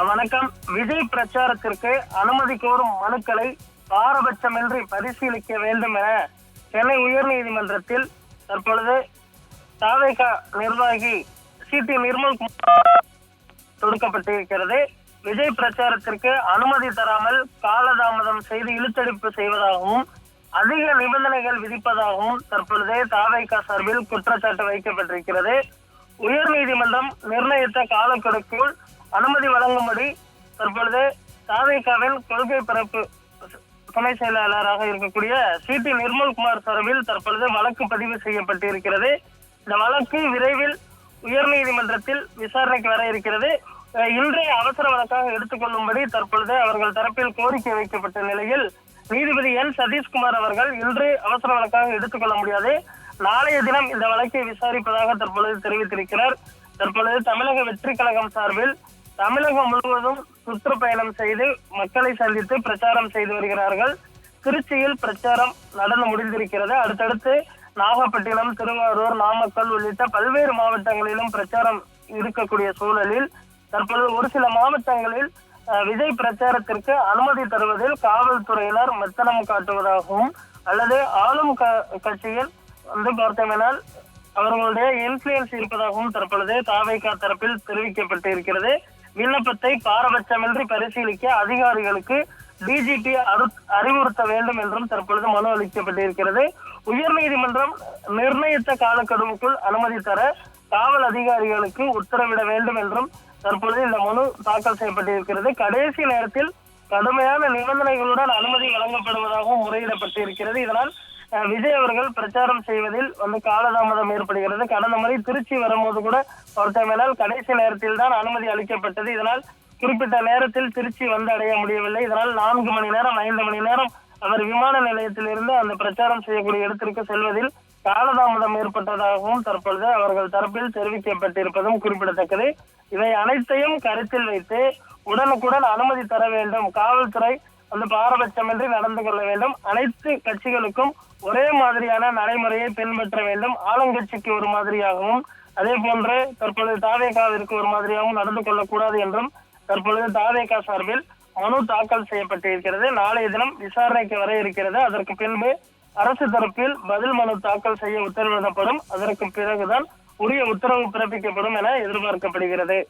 வணக்கம். விஜய் பிரச்சாரத்திற்கு அனுமதி கோரும் மனுக்களை பாரபட்சமின்றி பரிசீலிக்க வேண்டும் என சென்னை உயர்நீதிமன்றத்தில் தற்பொழுது தாவேகா நிர்வாகி சி டி நிர்மல் தொடுக்கப்பட்டிருக்கிறது. விஜய் பிரச்சாரத்திற்கு அனுமதி தராமல் காலதாமதம் செய்து இழுத்தடிப்பு செய்வதாகவும் அதிக நிபந்தனைகள் விதிப்பதாகவும் தற்பொழுது தாவைக்கா சார்பில் குற்றச்சாட்டு வைக்கப்பட்டிருக்கிறது. உயர்நீதிமன்றம் நிர்ணயித்த காலக்கெடுக்குள் அனுமதி வழங்கும்படி தற்பொழுது தாவைக்காவின் கொள்கை பரப்பு துணை செயலாளராக இருக்கக்கூடிய சி டி நிர்மல்குமார் சார்பில் தற்பொழுது வழக்கு பதிவு செய்யப்பட்டிருக்கிறது. இந்த வழக்கு விரைவில் உயர்நீதிமன்றத்தில் விசாரணைக்கு வர இருக்கிறது. இன்றைய அவசர வழக்காக எடுத்துக்கொள்ளும்படி தற்பொழுது அவர்கள் தரப்பில் கோரிக்கை வைக்கப்பட்ட நிலையில் நீதிபதி என். சதீஷ்குமார் அவர்கள் இன்று அவசர வழக்காக எடுத்துக்கொள்ள முடியாது. நாளைய தினம் இந்த வழக்கை விசாரிப்பதாக தற்பொழுது தெரிவித்திருக்கிறார். தற்பொழுது தமிழக வெற்றி கழகம் சார்பில் தமிழகம் முழுவதும் சுற்றுப்பயணம் செய்து மக்களை சந்தித்து பிரச்சாரம் செய்து வருகிறார்கள். திருச்சியில் பிரச்சாரம் நடந்து முடிந்திருக்கிறது. அடுத்தடுத்து நாகப்பட்டினம் திருவாரூர் நாமக்கல் உள்ளிட்ட பல்வேறு மாவட்டங்களிலும் பிரச்சாரம் இருக்கக்கூடிய சூழலில் தற்பொழுது ஒரு சில மாவட்டங்களில் விஜய் பிரச்சாரத்திற்கு அனுமதி தருவதில் காவல்துறையினர் மெத்தனம் காட்டுவதாகவும் அல்லது ஆளும் க- கட்சியில் வந்து பார்த்தோமெனால் அவர்களுடைய இன்ஃபுளுயன்ஸ் இருப்பதாகவும் தற்பொழுது தாவைக்கா தரப்பில் தெரிவிக்கப்பட்டு இருக்கிறது விண்ணப்பத்தை பாரபட்சமின்றி பரிசீலிக்க அதிகாரிகளுக்கு டிஜிபி அறிவுறுத்த வேண்டும் என்றும் தற்பொழுது மனு அளிக்கப்பட்டிருக்கிறது. உயர்நீதிமன்றம் நிர்ணயித்த காலக்கெடுவுக்குள் அனுமதி தர காவல் அதிகாரிகளுக்கு உத்தரவிட வேண்டும் என்றும் தற்பொழுது இந்த மனு தாக்கல் செய்யப்பட்டிருக்கிறது. கடைசி நேரத்தில் கடுமையான நிபந்தனைகளுடன் அனுமதி வழங்கப்படுவதாகவும் முறையிடப்பட்டிருக்கிறது. இதனால் விஜய் அவர்கள் பிரச்சாரம் செய்வதில் வந்து காலதாமதம் ஏற்படுகிறது. கடந்த முறை திருச்சி வரும்போது கூட பொறுத்தமேனால் கடைசி நேரத்தில் தான் அனுமதி அளிக்கப்பட்டது. இதனால் குறிப்பிட்ட நேரத்தில் திருச்சி வந்து அடைய முடியவில்லை. இதனால் நான்கு மணி நேரம் ஐந்து மணி நேரம் அவர் விமான நிலையத்திலிருந்து அந்த பிரச்சாரம் செய்யக்கூடிய இடத்திற்கு செல்வதில் காலதாமதம் ஏற்பட்டதாகவும் தற்பொழுது அவர்கள் தரப்பில் தெரிவிக்கப்பட்டிருப்பதும் குறிப்பிடத்தக்கது. இவை அனைத்தையும் கருத்தில் வைத்து உடனுக்குடன் அனுமதி தர வேண்டும். காவல்துறை வந்து பாரபட்சமின்றி நடந்து கொள்ள வேண்டும். அனைத்து கட்சிகளுக்கும் ஒரே மாதிரியான நடைமுறையை பின்பற்ற வேண்டும். ஆளுங்கட்சிக்கு ஒரு மாதிரியாகவும் அதே போன்று தற்பொழுது தாவேகாவிற்கு ஒரு மாதிரியாகவும் நடந்து கொள்ளக்கூடாது என்றும் தற்பொழுது தாவேகா சார்பில் மனு தாக்கல் செய்யப்பட்டிருக்கிறது. நாளைய தினம் விசாரணைக்கு வர இருக்கிறது. அதற்கு பின்பு அரசு தரப்பில் பதில் மனு தாக்கல் செய்ய உத்தரவிடப்படும். அதற்கு பிறகுதான் உரிய உத்தரவு பிறப்பிக்கப்படும் என எதிர்பார்க்கப்படுகிறது.